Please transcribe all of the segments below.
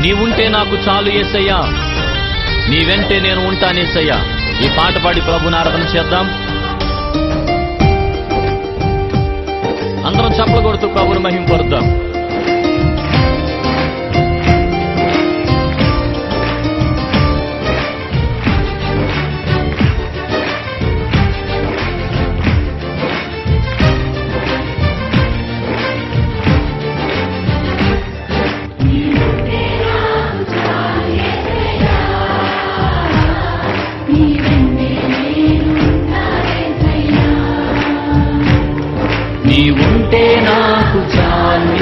నీవుంటే నాకు చాలు ఏసయ్యా. నీ వెంటే నేను ఉంటానేసయ్యా ఈ పాట పాడి ప్రభు నారదన చేద్దాం. అందరం చప్పలు కొడుతూ ప్రభుని మహింపరుద్దాం.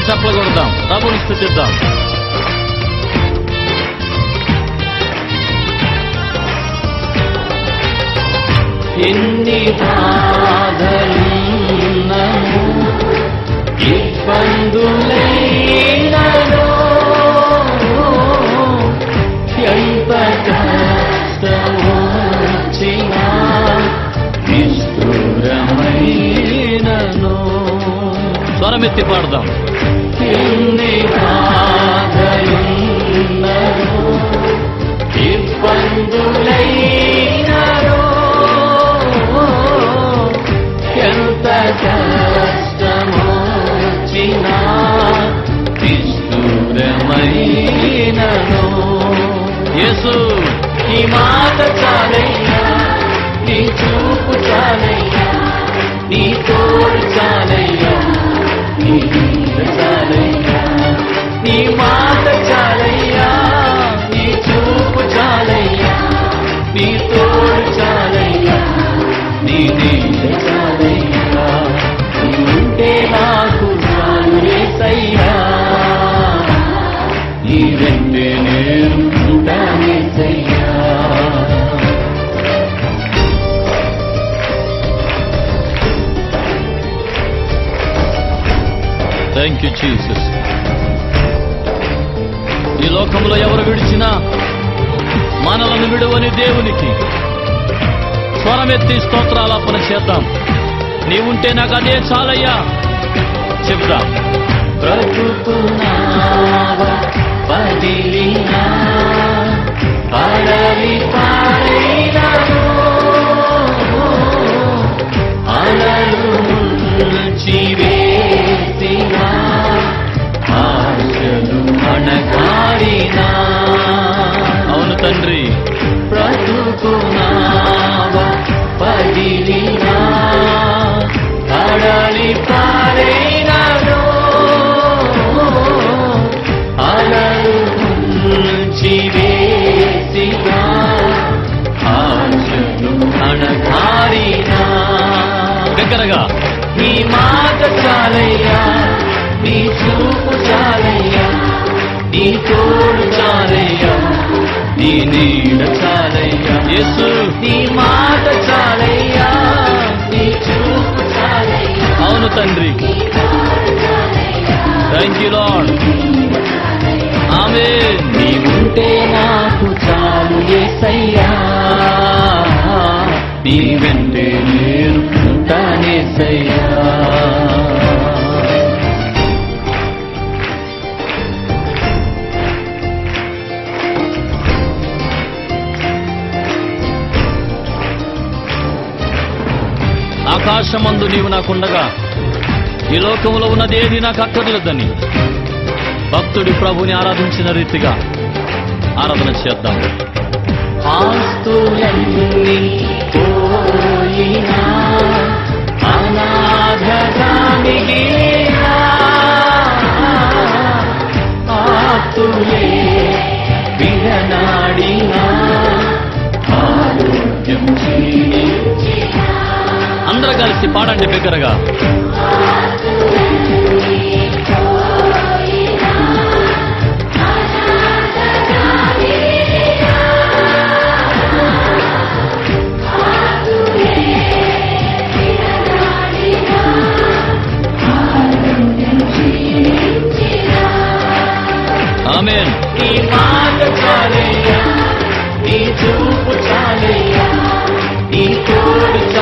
అందరం చప్పలు కొడదాం ప్రభుని స్థుతిద్దాం ఎన్ని బాధలు ఇబ్బందులే స్వరమెత్తి పాడదాం. ఎన్ని బాధలున్నను ఇబ్బందులైనను ఎంత యేసు నీ మాట చాలయ్యా నీ చూపు చాలయ్యా నీ తోడు చాలయ్యా. నీ తోడు చాలయ్యా. థ్యాంక్ యూ జీసస్ ఈ లోకంలో ఎవరు విడిచినా మనలను విడువని దేవునికి స్వరమెత్తి స్తోత్రాలాపన చేద్దాం. నీవుంటే నాకు అదే చాలయ్యా. చెప్దాం. నీ చూపు చాలయ్యా నీ తోడు చాలయ్యా నీ నీడ చాలయ్యా. యేసు. నీ మాట చాలయ్యా నీ చూపు చాలయ్యా. అవును తండ్రి. థ్యాంక్ యూ లాడ్ ఆమె నీవుంటే నాకు చాలు ఏసయ్యా. నీ వెంటే నేను ఉంటానేసయ్యా ఆకాశమందు నీవు నాకుండగా ఈ లోకంలో ఉన్నదేది నాకు అక్కర్లేదని భక్తుడి ప్రభుని ఆరాధించిన రీతిగా ఆరాధన చేద్దాం. ఆస్తులన్నీ పోయినా అనాథగా మిగిలినా ఆస్తులే కలిసి పాడండి బిగ్గరగా. ఆమెన్. నీ మాట చాలయ్యా నీ చూపు చాలయ్యా నీ తోడు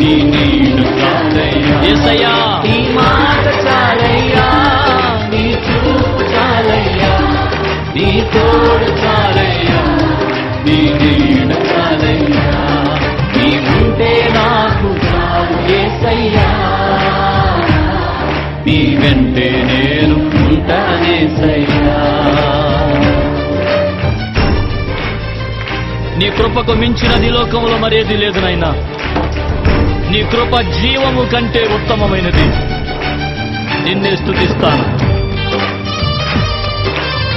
నీ నీడు చాలయ్యా. యేసయ్యా నీ మాట చాలయ్యా. నీ చూపు చాలయ్యా. నీ తోడు చాలయ్యా. నీ నీడు చాలయ్యా. నీ ఉంటే నాకు చాలు ఏసయ్యా. నీ వెంటే నేను ఉంటానేసయ్యా నీ కృపకు మించినది లోకంలో మరేది లేదు నాయనా. నీ కృప జీవము కంటే ఉత్తమమైనది. నిన్నే స్థుతిస్తాను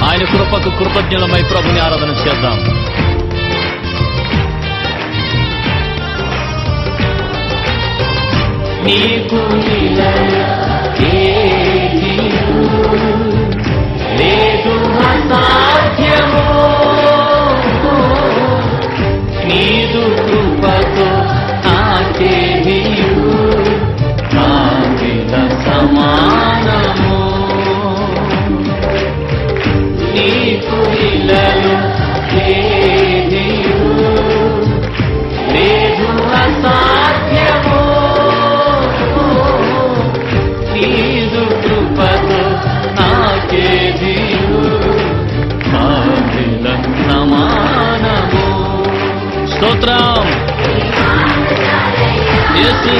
ఆయన కృపకు కృతజ్ఞలమై ప్రభుని ఆరాధన చేద్దాం. నీకు నీకు ఇలలో లేదు అసాధ్యము. నీదు కృపతో నాకేదియు నాకిల సమానము. స్తోత్రం. యేసు.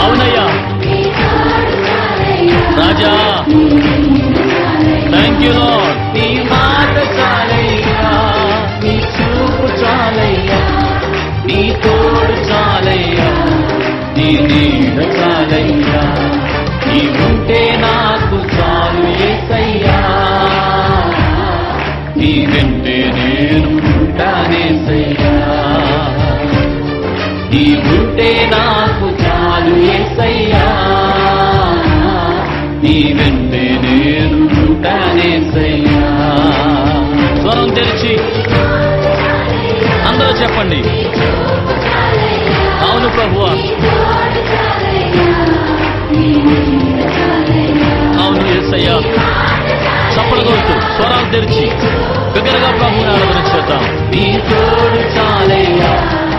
అవునయ్యా. రాజా. నాకు చాలు ఏసయ్యా నీ వెంటే నేను ఉంటానేసయ్యా స్వరం తెరిచి. అందరూ చెప్పండి. అవును ప్రభువా. అవును ఎస్సయ్యా. చప్పడగొట్టు స్వరాలు తెరిచి. బిగ్గరగా ప్రభుని ఆరాధన చేద్దాం. నీ తోడు చాలయ్యా.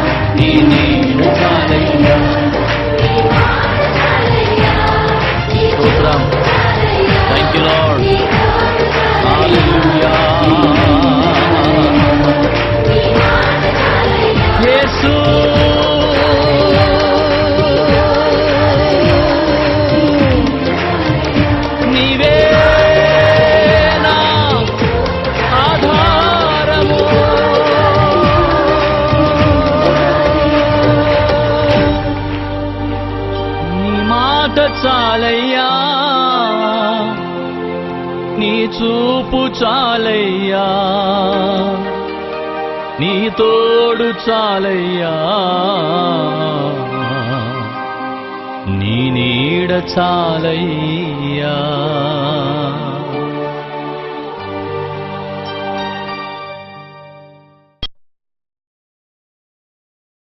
థ్యాంక్ యూ చాలయ్యా నీ తోడు చాలయ్యా నీ నీడ చాలయ్యా